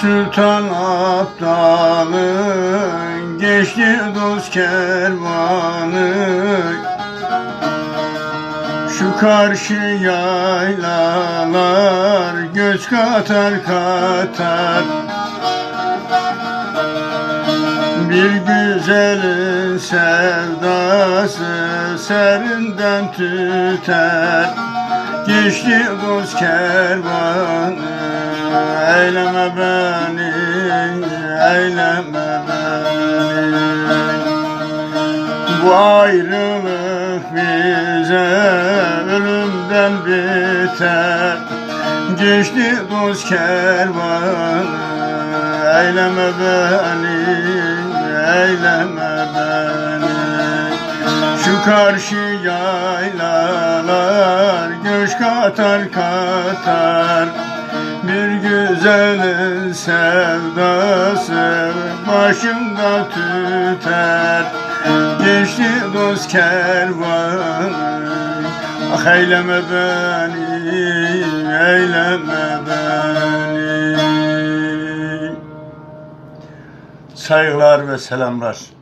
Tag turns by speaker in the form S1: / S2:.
S1: Sultan aptalın geçti dost kervanı. Şu karşı yaylalar göç katar katar. Bir güzelin sevdası serinden tüter. Geçti dost kervanı. Eyleme beni, eyleme beni Ayrılık bize ölümden biter. Geçti dost kervanı Eyleme beni, eyleme beni. Şu karşı yaylalar göç katar katar. Bir güzelin sevdası başımda tüter Geçti dost kervanı Ah eyleme beni, eyleme beni Saygılar ve selamlar.